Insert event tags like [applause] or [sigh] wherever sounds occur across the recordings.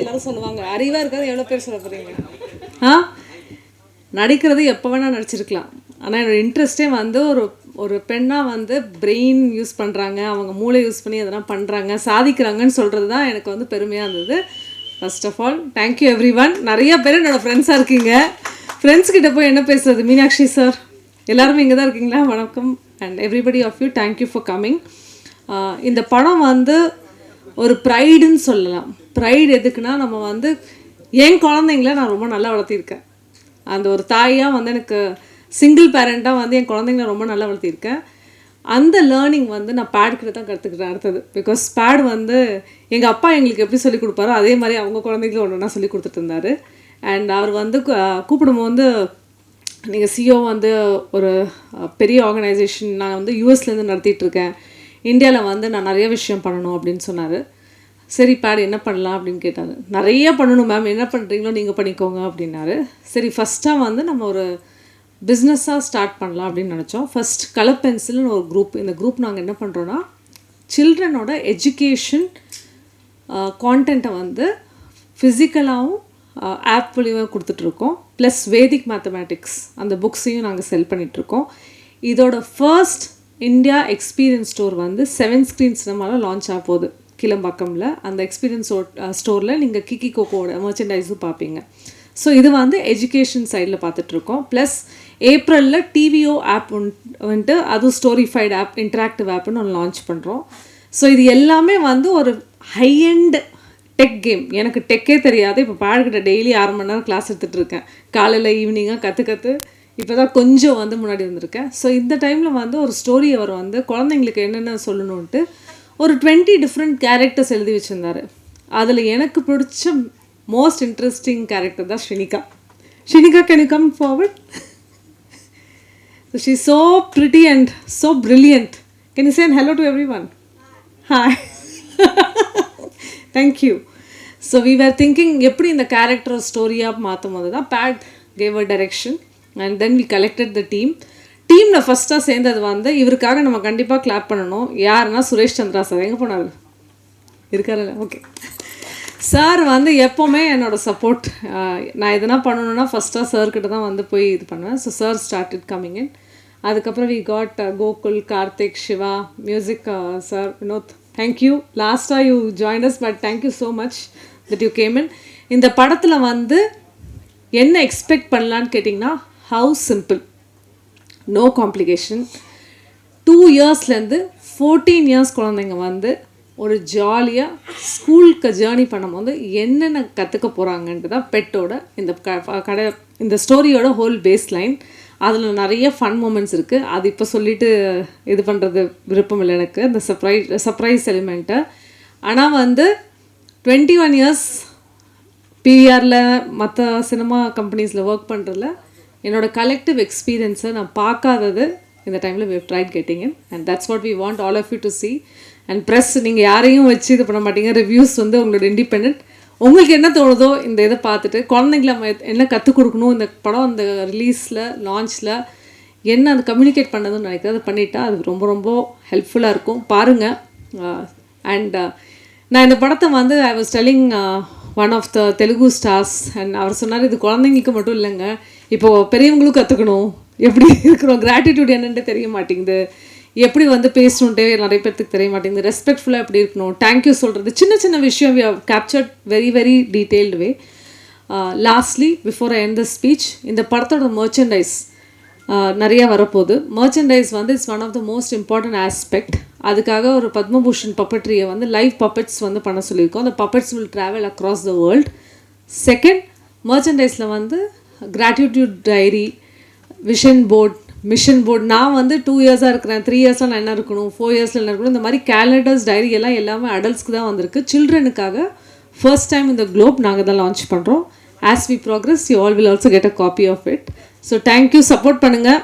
எல்லாரும் சொல்லுவாங்க அறிவாக இருக்காது எவ்வளோ பேர் சொல்ல போகிறீங்க ஆ? நடிக்கிறது எப்போ வேணால் நடிச்சிருக்கலாம். ஆனால் என்னோட இன்ட்ரெஸ்ட்டே வந்து ஒரு ஒரு பெண்ணாக வந்து பிரெயின் யூஸ் பண்ணுறாங்க அவங்க மூளை யூஸ் பண்ணி எதனா பண்ணுறாங்க சாதிக்கிறாங்கன்னு சொல்கிறது தான் எனக்கு வந்து பெருமையாக இருந்தது. First of all thank you everyone நிறைய பேர் என்னோடய ஃப்ரெண்ட்ஸாக இருக்கீங்க. ஃப்ரெண்ட்ஸ் கிட்ட போய் என்ன பேசுறது? மீனாட்சி சார் எல்லாருமே இங்கே தான் இருக்கீங்களா? வணக்கம். And everybody of you thank you for coming இந்த படம் வந்து ஒரு ப்ரைடுன்னு சொல்லலாம். ப்ரைடு எதுக்குன்னா நம்ம வந்து என் குழந்தைங்கள நான் ரொம்ப நல்லா வளர்த்திருக்கேன். அந்த ஒரு தாயாக வந்து எனக்கு சிங்கிள் பேரண்ட்டாக வந்து என் குழந்தைங்கள ரொம்ப நல்லா வளர்த்திருக்கேன். அந்த லேர்னிங் வந்து நான் பேடுக்கிட்ட தான் கற்றுக்கிட்டேன் அடுத்தது. பிகாஸ் பேட் வந்து எங்கள் அப்பா எங்களுக்கு எப்படி சொல்லி கொடுப்பாரோ அதே மாதிரி அவங்க குழந்தைங்களும் ஒன்று ஒன்றா சொல்லி கொடுத்துட்டு இருந்தார். அண்ட் அவர் வந்து கூப்பிடும்போது நீங்கள் சிஓ வந்து ஒரு பெரிய ஆர்கனைசேஷன் நான் வந்து யூஎஸ்லேருந்து நடத்திட்டுருக்கேன் இந்தியாவில் வந்து நான் நிறைய விஷயம் பண்ணணும் அப்படின்னு சொன்னார். சரி பேட் என்ன பண்ணலாம் அப்படின்னு கேட்டாங்க. நிறைய பண்ணணும் மேம் என்ன பண்ணுறீங்களோ நீங்கள் பண்ணிக்கோங்க அப்படின்னாரு. சரி ஃபஸ்ட்டாக வந்து நம்ம ஒரு பிஸ்னஸாக ஸ்டார்ட் பண்ணலாம் அப்படின்னு நினச்சோம். ஃபர்ஸ்ட் கலர் பென்சில்னு ஒரு குரூப் இந்த குரூப் நாங்கள் என்ன பண்ணுறோன்னா சில்ட்ரனோட எஜுகேஷன் கான்டென்ட்டை வந்து ஃபிசிக்கலாகவும் ஆப் வழியாக கொடுத்துட்ருக்கோம் ப்ளஸ் வேதிக் மேத்தமேட்டிக்ஸ் அந்த புக்ஸையும் நாங்கள் செல் பண்ணிகிட்ருக்கோம் இதோட ஃபர்ஸ்ட் இந்தியா எக்ஸ்பீரியன்ஸ் ஸ்டோர் வந்து செவன் ஸ்க்ரீன் சினிமாவில் லான்ச் ஆக போகுது. கிளம்பாக்கமில் அந்த எக்ஸ்பீரியன்ஸ் ஸ்டோரில் நீங்கள் கிக்கி கோக்கோட மர்ச்சன்டைஸும் பார்ப்பீங்க ஸோ இது வந்து எஜுகேஷன் சைடில் பார்த்துட்ருக்கோம் ப்ளஸ் ஏப்ரலில் டிவிஓ ஆப் வந்துட்டு அதுவும் ஸ்டோரிஃபைடு ஆப் இன்ட்ராக்டிவ் ஆப்னு ஒன்று லான்ச் பண்ணுறோம் ஸோ இது எல்லாமே வந்து ஒரு ஹை டெக் கேம் எனக்கு டெக்கே தெரியாது. இப்போ பாடுகிட்ட டெய்லி ஆறு மணி நேரம் கிளாஸ் எடுத்துகிட்ருக்கேன் காலையில் ஈவினிங்காக கற்று கற்று இப்போ தான் கொஞ்சம் வந்து முன்னாடி வந்திருக்கேன் ஸோ இந்த டைமில் வந்து ஒரு ஸ்டோரி அவர் வந்து குழந்தைங்களுக்கு என்னென்ன சொல்லணுன்ட்டு ஒரு டுவெண்ட்டி டிஃப்ரெண்ட் கேரக்டர்ஸ் எழுதி வச்சுருந்தாரு. அதில் எனக்கு பிடிச்ச மோஸ்ட் இன்ட்ரெஸ்டிங் கேரக்டர் தான் Shinika. Shinika can you come forward she so pretty and and so can you say hello to everyone hi thank you so we were thinking எப்படி இந்த character ஸ்டோரியாக மாற்றும் போது தான் Pat gave a direction and then we collected the team டீமில் ஃபஸ்ட்டாக சேர்ந்தது வந்து இவருக்காக நம்ம கண்டிப்பாக கிளாப் பண்ணணும். யாருன்னா சுரேஷ் சந்திரா சார். எங்கே போனார்? இருக்காருல்ல ஓகே சார் வந்து எப்போவுமே என்னோட சப்போர்ட் நான் எதனா பண்ணணுன்னா ஃபஸ்ட்டாக சார்கிட்ட தான் வந்து போய் இது பண்ணுவேன். So sir start it coming in அதுக்கப்புறம் we got Gokul Karthik Siva music sir Vinod thank you லாஸ்ட்டாக you join us but thank you so much that you came in இந்த படத்தில் வந்து என்ன எக்ஸ்பெக்ட் பண்ணலான்னு கேட்டிங்கன்னா how simple no complication two இயர்ஸ்லேருந்து fourteen years குழந்தைங்க வந்து ஒரு ஜாலியாக ஸ்கூலுக்கு ஜேர்னி பண்ணும்போது என்னென்ன கற்றுக்க போகிறாங்கன்ட்டு தான் பெட்டோட இந்த க- கடை இந்த ஸ்டோரியோட ஹோல் பேஸ் லைன் அதில் நிறைய ஃபன் மூமெண்ட்ஸ் இருக்குது அது இப்போ சொல்லிட்டு இது பண்ணுறது விருப்பம் இல்லை எனக்கு. இந்த சர்ப்ரைஸ் சர்ப்ரைஸ் எலிமெண்ட்டை ஆனால் வந்து டுவெண்ட்டி ஒன் இயர்ஸ் பிஆரில் மற்ற சினிமா கம்பெனிஸில் ஒர்க் பண்ணுறதுல என்னோடய கலெக்டிவ் எக்ஸ்பீரியன்ஸை நான் பார்க்காதது இந்த டைமில் we tried getting in and that's what we want all of you to see and press நீங்கள் யாரையும் வச்சு இது பண்ண மாட்டீங்க. ரிவ்யூஸ் வந்து உங்களோட இண்டிபெண்ட் உங்களுக்கு என்ன தோணுதோ இந்த இதை பார்த்துட்டு குழந்தைங்கள என்ன கற்றுக் கொடுக்கணும் இந்த படம் அந்த ரிலீஸில் லான்ச்சில் என்ன அது கம்யூனிகேட் பண்ணதுன்னு நினைக்கிறேன். அதை பண்ணிட்டா அது ரொம்ப ரொம்ப ஹெல்ப்ஃபுல்லாக இருக்கும். பாருங்கள் அண்ட் uh, uh, நான் இந்த படத்தை வந்து I was telling one of the Telugu stars and அவர் சொன்னார் இது குழந்தைங்களுக்கு மட்டும் இல்லைங்க. இப்போது பெரியவங்களும் கற்றுக்கணும் எப்படி இருக்கிறோம்? கிராட்டிடியூட் என்னென்னு தெரிய மாட்டேங்குது. எப்படி வந்து பேசணுன்ட்டே நிறைய பேர்த்துக்கு தெரிய மாட்டேங்குது. ரெஸ்பெக்ட்ஃபுல்லாக எப்படி இருக்கணும்? தேங்க்யூ சொல்கிறது சின்ன சின்ன விஷயம் we captured very very detailed way lastly before I end the speech இந்த படத்தோட மர்ச்சன்டைஸ் நிறைய வரப்போகுது. மர்ச்சன்டைஸ் வந்து it's one of the most important aspect அதுக்காக ஒரு பத்மபூஷன் பப்பட்ரியை வந்து லைவ் பப்பட்ஸ் வந்து பண்ண சொல்லியிருக்கோம். அந்த puppets will travel across the world second மர்ச்சன்டைஸில் வந்து gratitude diary vision board mission board நான் வந்து டூ இயர்ஸாக இருக்கிறேன். த்ரீ இயர்ஸில் நான் என்ன இருக்கணும்? ஃபோர் இயர்ஸில் என்ன இருக்கணும்? இந்த மாதிரி கேலண்டர்ஸ் டைரி எல்லாம் எல்லாமே அடல்ட்ஸ்க்கு தான் வந்திருக்கு. சில்ட்ரனுக்காக ஃபர்ஸ்ட் டைம் இந்த குளோப் நாங்கள் தான் லான்ச் பண்ணுறோம் as we progress you all will also get a copy of it so thank you support பண்ணுங்கள்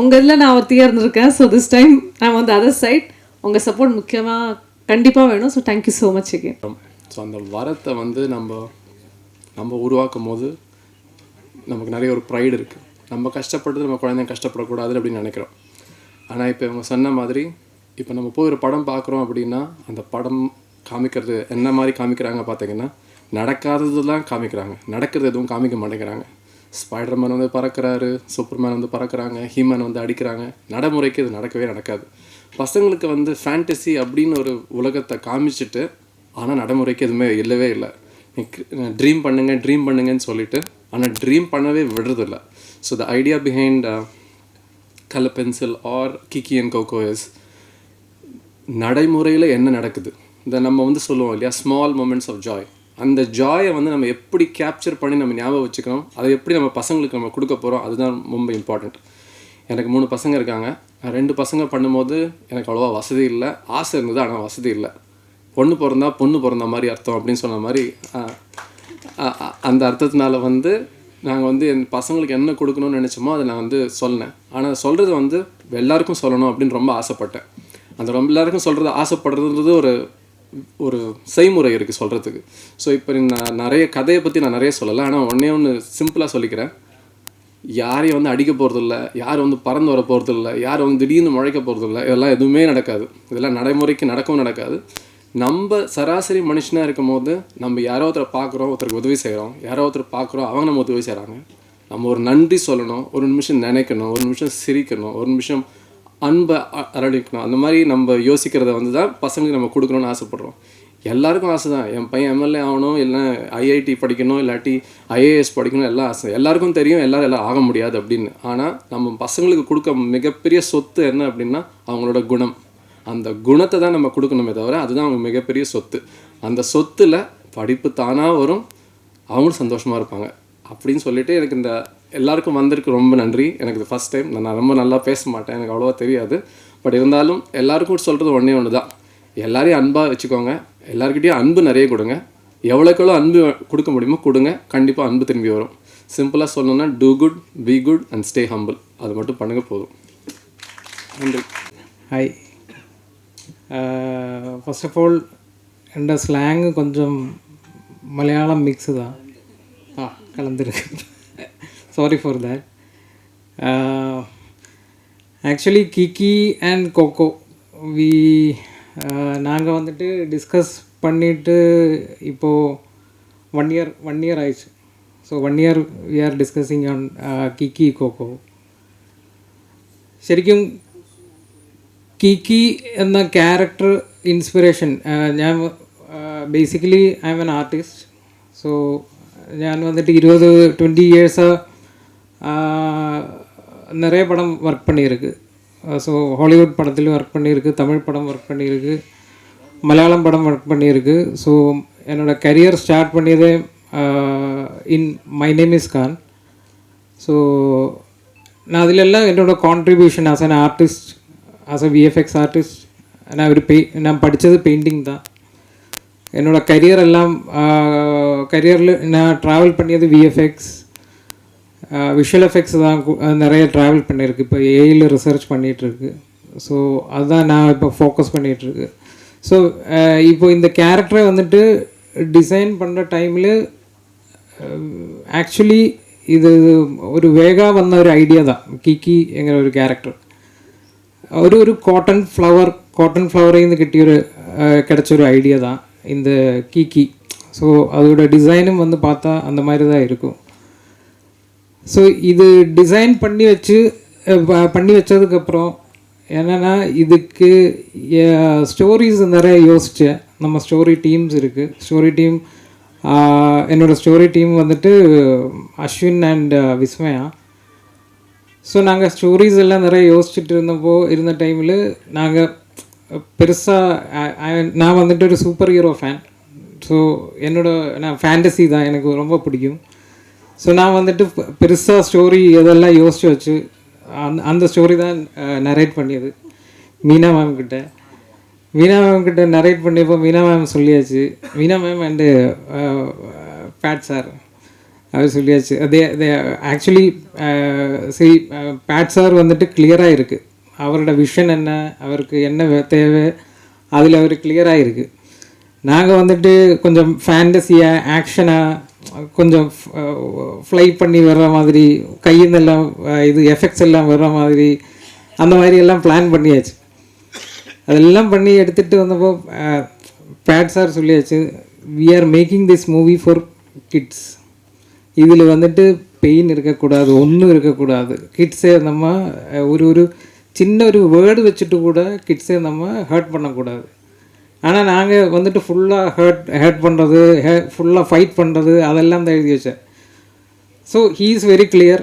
உங்கள் இதில் நான் ஒருத்தியாக இருந்திருக்கேன். ஸோ திஸ் டைம் நான் வந்து அதர் சைட் உங்கள் சப்போர்ட் முக்கியமாக கண்டிப்பாக வேணும். So thank you so much again so அந்த வரத்தை வந்து நம்ம நம்ம உருவாக்கும் போது நமக்கு நிறைய ஒரு ப்ரைடு இருக்குது நம்ம கஷ்டப்பட்டு நம்ம குழந்தைங்க கஷ்டப்படக்கூடாது அப்படின்னு நினைக்கிறோம். ஆனால் இப்போ இவங்க சொன்ன மாதிரி இப்போ நம்ம போய் ஒரு படம் பார்க்குறோம் அப்படின்னா அந்த படம் காமிக்கிறது என்ன மாதிரி காமிக்கிறாங்க பார்த்தீங்கன்னா நடக்காததுலாம் காமிக்கிறாங்க. நடக்கிறது எதுவும் காமிக்க மாட்டேங்கிறாங்க. ஸ்பைடர்மேன் வந்து பறக்கிறாரு சூப்பர்மேன் வந்து பறக்கிறாங்க ஹீமேன் வந்து அடிக்கிறாங்க. நடைமுறைக்கு இது நடக்கவே நடக்காது. பசங்களுக்கு வந்து ஃபேண்டசி அப்படின்னு ஒரு உலகத்தை காமிச்சிட்டு ஆனால் நடைமுறைக்கு எதுவுமே இல்லவே இல்லை. ட்ரீம் பண்ணுங்கள் ட்ரீம் பண்ணுங்கன்னு சொல்லிவிட்டு ஆனால் ட்ரீம் பண்ணவே விடுறதில்ல. So the idea behind colour pencil are Kiki and Koko is நடைமுறையில் என்ன நடக்குது? இந்த நம்ம வந்து சொல்லுவோம் இல்லையா? ஸ்மால் மூமெண்ட்ஸ் ஆஃப் ஜாய் அந்த ஜாயை வந்து நம்ம எப்படி கேப்சர் பண்ணி நம்ம ஞாபகம் வச்சுக்கணும்? அதை எப்படி நம்ம பசங்களுக்கு நம்ம கொடுக்க போகிறோம் அதுதான் ரொம்ப இம்பார்ட்டண்ட் எனக்கு மூணு பசங்க இருக்காங்க. ரெண்டு பசங்க பண்ணும்போது எனக்கு அவ்வளோவா வசதி இல்லை. ஆசை இருந்தது ஆனால் வசதி இல்லை. பொண்ணு பிறந்தா பொண்ணு பிறந்த மாதிரி அர்த்தம் அப்படின்னு சொன்ன மாதிரி அந்த அர்த்தத்தினால வந்து நாங்கள் வந்து என் பசங்களுக்கு என்ன கொடுக்கணும்னு நினச்சோமோ அதை நான் வந்து சொன்னேன் ஆனால் சொல்கிறது வந்து எல்லாருக்கும் சொல்லணும் அப்படின்னு ரொம்ப ஆசைப்பட்டேன். அந்த ரொம்ப எல்லாருக்கும் சொல்கிறது ஆசைப்படுறதுன்றது ஒரு ஒரு செய்முறை இருக்குது சொல்கிறதுக்கு ஸோ இப்போ நான் நிறைய கதையை பற்றி நான் நிறைய சொல்லலை. ஆனால் ஒன்றே ஒன்று சிம்பிளாக சொல்லிக்கிறேன். யாரையும் வந்து அடிக்க போகிறதில்ல யார் வந்து பறந்து வர போகிறதில்ல யார் வந்து திடீர்னு முளைக்க போகிறதில்ல இதெல்லாம் எதுவுமே நடக்காது. இதெல்லாம் நடைமுறைக்கு நடக்கவும் நடக்காது. நம்ம சராசரி மனுஷனாக இருக்கும் போது நம்ம யாரோ ஒருத்தரை பார்க்குறோம் ஒருத்தருக்கு உதவி செய்கிறோம். யாரோ ஒருத்தர் பார்க்குறோம் அவங்க நம்ம உதவி செய்கிறாங்க. நம்ம ஒரு நன்றி சொல்லணும் ஒரு நிமிஷம் நினைக்கணும் ஒரு நிமிஷம் சிரிக்கணும் ஒரு நிமிஷம் அன்பை அ- அந்த மாதிரி நம்ம யோசிக்கிறத வந்து தான் பசங்களுக்கு நம்ம கொடுக்கணும்னு ஆசைப்பட்றோம். எல்லாருக்கும் ஆசை தான். என் பையன் எம்எல்ஏ ஆகணும் இல்லை ஐஐடி படிக்கணும் இல்லாட்டி ஐஏஎஸ் படிக்கணும் எல்லாம் ஆசை. எல்லாருக்கும் தெரியும் எல்லோரும் எல்லாம் ஆக முடியாது அப்படின்னு. ஆனால் நம்ம பசங்களுக்கு கொடுக்க மிகப்பெரிய சொத்து என்ன அப்படின்னா அவங்களோட குணம். அந்த குணத்தை தான் நம்ம கொடுக்கணுமே தவிர அதுதான் அவங்க மிகப்பெரிய சொத்து. அந்த சொத்துல படிப்பு தானாக வரும். அவங்களும் சந்தோஷமாக இருப்பாங்க. அப்படின்னு சொல்லிட்டு எனக்கு இந்த எல்லாருக்கும் வந்திருக்கு ரொம்ப நன்றி. எனக்கு இது ஃபஸ்ட் டைம் நான் ரொம்ப நல்லா பேச மாட்டேன். எனக்கு அவ்வளோவா தெரியாது. பட் இருந்தாலும் எல்லாருக்கும் சொல்கிறது ஒன்றே ஒன்று தான் எல்லாரையும் அன்பாக வச்சுக்கோங்க. எல்லாருக்கிட்டையும் அன்பு நிறைய கொடுங்க. எவ்வளோக்கெவ்வளோ அன்பு கொடுக்க முடியுமோ கொடுங்க. கண்டிப்பாக அன்பு திரும்பி வரும். சிம்பிளாக சொல்லணும்னா do good be good and stay humble அது மட்டும் பண்ணுங்க போதும். நன்றி. ஹாய் ஃபர்ஸ்ட் ஆஃப் ஆல் என் ஸ்லாங் கொஞ்சம் மலையாளம் மிக்ஸு தான் ஆ கலந்துருக்கு sorry for that actually Kiki and Koko we நாங்கள் வந்துட்டு டிஸ்கஸ் பண்ணிவிட்டு இப்போது ஒன் இயர் ஒன் இயர் ஆயிடுச்சு so one year we are discussing on Kiki Koko ശരിക്കും കിക്കി എന്ന ക്യാരക്ടർ ഇൻസ്പിറേഷൻ ഞാൻ basically I am an artist so ഞാൻ വന്നിട്ട് இருபது டுவெண்ட்டி இயர்ஸாக நிறைய படம் ஒர்க் பண்ணியிருக்கு ஸோ ஹாலிவுட் படத்துலையும் ஒர்க் பண்ணியிருக்கு தமிழ் படம் ஒர்க் பண்ணியிருக்கு மலையாளம் படம் ஒர்க் பண்ணியிருக்கு ஸோ என்னோடய career start பண்ணியதே in my name is Khan so நான் அதிலெல்லாம் என்னோட contribution as an artist as a VFX artist நான் ஒரு பெய் நான் படித்தது பெயிண்டிங் தான். என்னோடய கரியர் எல்லாம் கரியரில் நான் ட்ராவல் பண்ணியது விஎஃப்எக்ஸ் விஷுவல் எஃபெக்ட்ஸ் தான் நிறைய ட்ராவல் பண்ணியிருக்கு. இப்போ ஏயில் ரிசர்ச் பண்ணிகிட்ருக்கு ஸோ அதுதான் நான் இப்போ ஃபோக்கஸ் பண்ணிகிட்ருக்கு ஸோ இப்போ இந்த கேரக்டரை வந்துட்டு டிசைன் பண்ணுற டைமில் ஆக்சுவலி இது ஒரு வேகா வந்த ஒரு ஐடியா தான். கிக்கி என்கிற ஒரு கேரக்டர் ഒരു ഒരു കോട്ടൺ ഫ്ലവർ കോട്ടൺ ഫ്ലവറിൽ നിന്ന് കിട്ടിയൊരു கிடைச்சொரு ஐடியா தான் இந்த கீக்கி ஸோ அதோட டிசைனும் வந்து பார்த்தா அந்த மாதிரி தான் இருக்கும் ஸோ இது டிசைன் பண்ணி வச்சு அஹ், ப- பண்ணி வச்சதுக்கப்புறம் என்னென்னா இதுக்கு ஸ்டோரிஸ் நிறைய யோசித்தேன் நம்ம ஸ்டோரி டீம்ஸ் இருக்குது ஸ்டோரி டீம் என்னோடய ஸ்டோரி டீம் வந்துட்டு அஸ்வின் அண்ட் விஸ்மயா ஸோ நாங்கள் ஸ்டோரிஸ் எல்லாம் நிறைய யோசிச்சுட்டு இருந்தப்போ இருந்த டைமில் நாங்கள் பெருசாக நான் வந்துட்டு ஒரு சூப்பர் ஹீரோ ஃபேன் ஸோ என்னோட நான் ஃபேண்டசி தான். எனக்கு ரொம்ப பிடிக்கும். ஸோ நான் வந்துட்டு பெருசாக ஸ்டோரி இதெல்லாம் யோசிச்சு வச்சு அந்த அந்த ஸ்டோரி தான் நரேட் பண்ணியது. மீனா மேம் கிட்ட. மீனா மேம் கிட்ட நரேட் பண்ணியப்போ மீனா மேம் சொல்லியாச்சு. Meena ma'am and Pat sir அவர் சொல்லியாச்சு. அதே அதே ஆக்சுவலி சரி பேட் சார் வந்துட்டு கிளியராக இருக்குது அவரோட விஷன் என்ன அவருக்கு என்ன வே- தேவை அதில் அவர் கிளியராக இருக்குது நாங்கள் வந்துட்டு கொஞ்சம் ஃபேண்டசியாக ஆக்ஷனாக கொஞ்சம் uh, ஃப்ளை பண்ணி வர்ற மாதிரி கையின்னெல்லாம் uh, இது எஃபெக்ட்ஸ் எல்லாம் வர்ற மாதிரி அந்த மாதிரி எல்லாம் பிளான் பண்ணியாச்சு. அதெல்லாம் பண்ணி எடுத்துகிட்டு வந்தப்போ uh, பேட் சார் சொல்லியாச்சு we are making this movie for kids இதில் வந்துட்டு பெயின் இருக்கக்கூடாது ஒன்றும் இருக்கக்கூடாது. கிட்ஸே நம்ம ஒரு ஒரு சின்ன ஒரு வேர்டு வச்சுட்டு கூட கிட்ஸே நம்ம ஹர்ட் பண்ணக்கூடாது. ஆனால் நாங்கள் வந்துட்டு ஃபுல்லாக ஹர்ட் ஹர்ட் பண்ணுறது ஹே ஃபுல்லாக ஃபைட் பண்ணுறது அதெல்லாம் தான் எழுதி வச்சேன். So he is very clear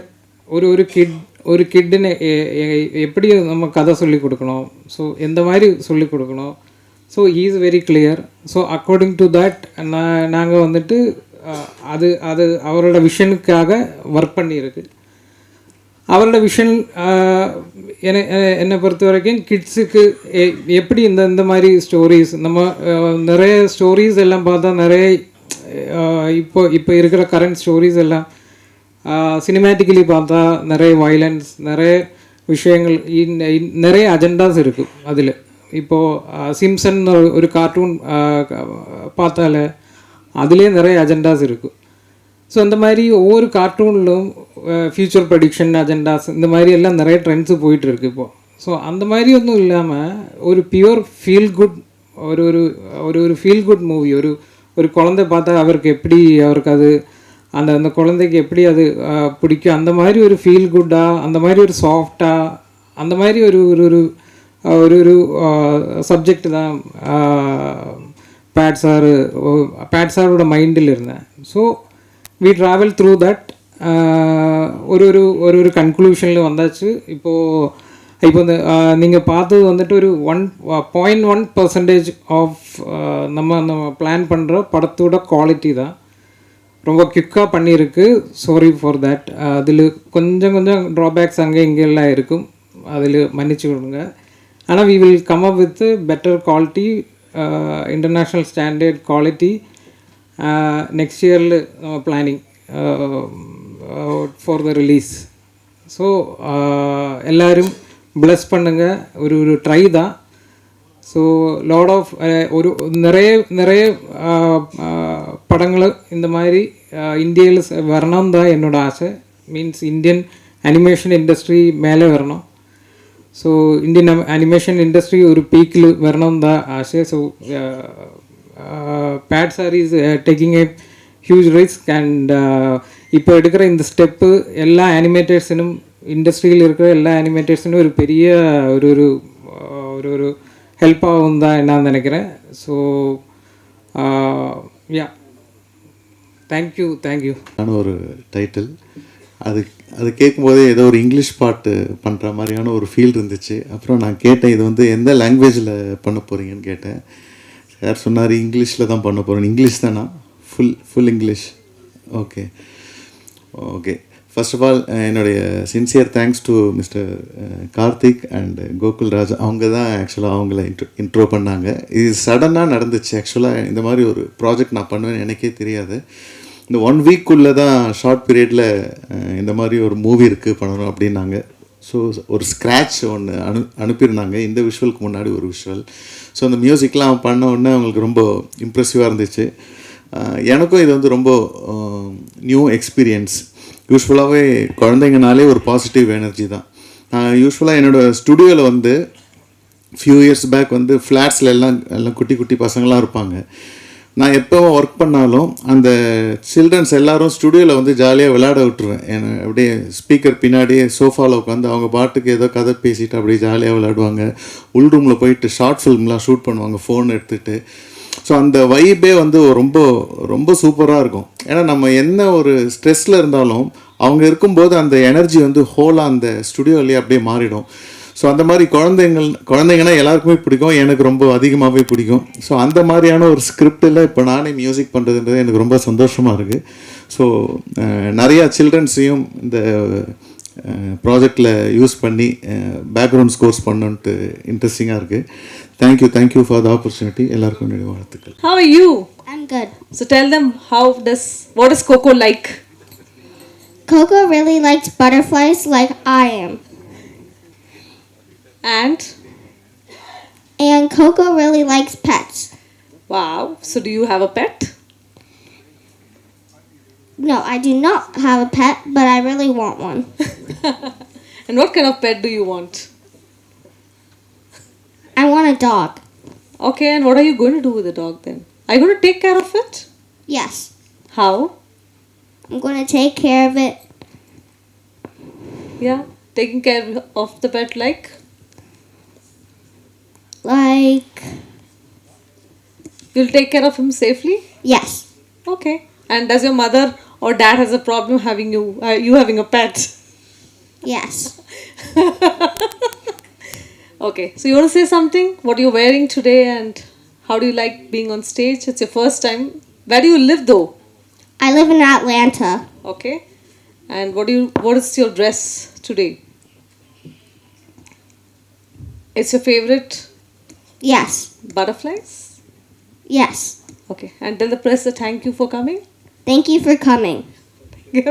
ஒரு ஒரு கிட் ஒரு கிட்டுன்னு எப்படி நம்ம கதை சொல்லி கொடுக்கணும்? ஸோ எந்த மாதிரி சொல்லி கொடுக்கணும்? So he is very clear so according to that நான் நாங்கள் வந்துட்டு அது அது அவரோட விஷனுக்காக ஒர்க் பண்ணியிருக்கு. அவரோட விஷன் என்னை என்னை பொறுத்த வரைக்கும் கிட்ஸுக்கு எப்படி இந்த இந்த மாதிரி ஸ்டோரிஸ் நம்ம நிறைய ஸ்டோரிஸ் எல்லாம் பார்த்தா நிறைய இப்போ இப்போ இருக்கிற கரண்ட் ஸ்டோரிஸ் எல்லாம் சினிமேட்டிக்கலி பார்த்தா நிறைய வயலன்ஸ் நிறைய விஷயங்கள் நிறைய அஜெண்டாஸ் இருக்குது அதில். இப்போது சிம்சன் ஒரு கார்ட்டூன் பார்த்தாலே அதுலேயே நிறைய அஜெண்டாஸ் இருக்கும் ஸோ அந்த மாதிரி ஒவ்வொரு கார்ட்டூன்லும் ஃபியூச்சர் ப்ரடிக்ஷன் அஜெண்டாஸ் இந்த மாதிரி எல்லாம் நிறைய ட்ரெண்ட்ஸு போயிட்டு இருக்கு இப்போ. ஸோ அந்த மாதிரி ஒன்றும் இல்லாமல் ஒரு பியூர் ஃபீல் குட் ஒரு ஒரு ஒரு ஒரு ஃபீல் குட் மூவி ஒரு ஒரு குழந்தை பார்த்தா அவருக்கு எப்படி அவருக்கு அது அந்த அந்த குழந்தைக்கு எப்படி அது பிடிக்கும்? அந்த மாதிரி ஒரு ஃபீல் குட்டாக அந்த மாதிரி ஒரு சாஃப்டாக அந்த மாதிரி ஒரு ஒரு ஒரு ஒரு சப்ஜெக்ட் தான் பேட் சார் பேட் சாரோட மைண்டில் இருந்தேன். So we travel through that ஒரு ஒரு ஒரு ஒரு கன்க்ளூஷனில் வந்தாச்சு. இப்போது இப்போ இந்த uh, நீங்கள் பார்த்தது வந்துட்டு ஒரு one point one percentage of நம்ம நம்ம பிளான் பண்ணுற படத்தோட குவாலிட்டி தான். ரொம்ப குயிக்காக பண்ணியிருக்கு. சாரி ஃபார் தட் அதில் கொஞ்சம் கொஞ்சம் ட்ராபேக்ஸ் அங்கே இங்கே எல்லாம் இருக்கும். அதில் மன்னிச்சு கொடுங்க ஆனால் we will come up with better quality international standard quality next இயரில் நம்ம planning for the release so எல்லாரும் ப்ளஸ் பண்ணுங்கள் ஒரு ஒரு ட்ரை தான் ஸோ லாட் ஆஃப் ஒரு நிறைய நிறைய படங்கள் இந்த மாதிரி இந்தியயில் வரணும் தான் என்னோட ஆசை மீன்ஸ் இந்தியன் அனிமேஷன் இண்டஸ்ட்ரி மேலே வரணும் ஸோ இந்தியன் அனிமேஷன் இண்டஸ்ட்ரி ஒரு பீக்கில் வரணும் தான் ஆசை. So Pat sir is taking a huge risk and இப்போ எடுக்கிற இந்த ஸ்டெப்பு எல்லா அனிமேட்டர்ஸினும் இண்டஸ்ட்ரியில் இருக்கிற எல்லா அனிமேட்டர்ஸினும் ஒரு பெரிய ஒரு ஒரு uh, ஒரு ஒரு ஹெல்ப்பாகவும் தான் நான் நினைக்கிறேன். ஸோ யா தேங்க்யூ தேங்க்யூ ஆன ஒரு டைட்டில் அது அது கேட்கும்போதே ஏதோ ஒரு இங்கிலீஷ் பாட்டு பண்ணுற மாதிரியான ஒரு ஃபீல் இருந்துச்சு. அப்புறம் நான் கேட்டேன் இது வந்து எந்த லாங்குவேஜில் பண்ண போகிறீங்கன்னு கேட்டேன். சார் சொன்னார் இங்கிலீஷில் தான் பண்ண போகிறேன் இங்கிலீஷ் தானா? Full full English okay okay first of all என்னுடைய sincere thanks to mister Karthik and Gokul Raj அவங்க தான் ஆக்சுவலாக அவங்கள இன்ட்ரோ இன்ட்ரோ பண்ணாங்க. இது சடனாக நடந்துச்சு. ஆக்சுவலாக இந்த மாதிரி ஒரு ப்ராஜெக்ட் நான் பண்ணுவேன்னு எனக்கே தெரியாது. இந்த ஒன் வீக்குள்ளே தான் ஷார்ட் பீரியடில் இந்த மாதிரி ஒரு மூவி இருக்குது பண்ணணும் அப்படின்னாங்க. ஸோ ஒரு ஸ்க்ராட்ச் ஒன்று அனு அனுப்பியிருந்தாங்க. இந்த விஷுவலுக்கு முன்னாடி ஒரு விஷுவல் ஸோ அந்த மியூசிக்லாம் பண்ண உடனே அவங்களுக்கு ரொம்ப இம்ப்ரெசிவாக இருந்துச்சு. எனக்கும் இது வந்து ரொம்ப நியூ எக்ஸ்பீரியன்ஸ் யூஸ்வலாகவே குழந்தைங்கனாலே ஒரு பாசிட்டிவ் எனர்ஜி தான். நான் யூஸ்ஃபுல்லாக என்னோடய ஸ்டுடியோவில் வந்து ஃபியூ இயர்ஸ் பேக் வந்து ஃப்ளாட்ஸில் எல்லாம் எல்லாம் குட்டி குட்டி பசங்களாம் இருப்பாங்க. நான் எப்போ ஒர்க் பண்ணாலும் அந்த சில்ட்ரன்ஸ் எல்லாரும் ஸ்டுடியோவில் வந்து ஜாலியாக விளையாட விட்டுருவேன். என்னை அப்படியே ஸ்பீக்கர் பின்னாடியே சோஃபாவில் உட்காந்து அவங்க பாட்டுக்கு ஏதோ கதை பேசிட்டு அப்படியே ஜாலியாக விளையாடுவாங்க. உள் ரூமில் போயிட்டு ஷார்ட் ஃபிலிம்லாம் ஷூட் பண்ணுவாங்க ஃபோன் எடுத்துகிட்டு ஸோ அந்த வைபே வந்து ரொம்ப ரொம்ப சூப்பராக இருக்கும். ஏன்னா நம்ம என்ன ஒரு ஸ்ட்ரெஸ்ஸில் இருந்தாலும் அவங்க இருக்கும்போது அந்த எனர்ஜி வந்து ஹோலாக அந்த ஸ்டுடியோலேயே அப்படியே மாறிடும். ஸோ அந்த மாதிரி குழந்தைங்கள் குழந்தைங்கன்னா எல்லாருக்குமே பிடிக்கும் எனக்கு ரொம்ப அதிகமாகவே பிடிக்கும் ஸோ அந்த மாதிரியான ஒரு ஸ்கிரிப்டில் இப்போ நானே மியூசிக் பண்ணுறதுன்றது எனக்கு ரொம்ப சந்தோஷமாக இருக்குது ஸோ நிறையா சில்ட்ரன்ஸையும் இந்த ப்ராஜெக்டில் யூஸ் பண்ணி பேக்ரவுண்ட் ஸ்கோர்ஸ் பண்ணுன்ட்டு இன்ட்ரெஸ்டிங்காக இருக்குது thank you thank you for the opportunity எல்லாருக்கும் என்னுடைய வாழ்த்துக்கள் How are you? I'm good. So tell them how does what does Coco like? Coco really likes butterflies like I am. And And Coco really likes pets. wow. So do you have a pet? No, I do not have a pet, but I really want one. [laughs] And what kind of pet do you want? I want a dog. Okay, and what are you going to do with the dog then? Are you going to take care of it? Yes. How? I'm going to take care of it Yeah, taking care of the pet like? Like. You'll take care of him safely? Yes. Okay. And does your mother or dad has a problem having you uh, you having a pet? Yes. [laughs] Okay. So you want to say something? What are you're wearing today and how do you like being on stage? It's your first time. Where do you live though? I live in Atlanta. Okay. And what do you what is your dress today? It's your favorite Yes. butterflies? Yes. Okay. And tell the press a thank you for coming. Thank you for coming. [laughs]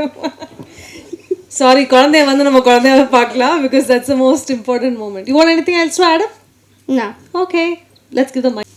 Sorry குழந்தைய வந்து நம்ம குழந்தைய பார்க்கலாம் because that's the most important moment you want anything else to add No. Okay let's give the mic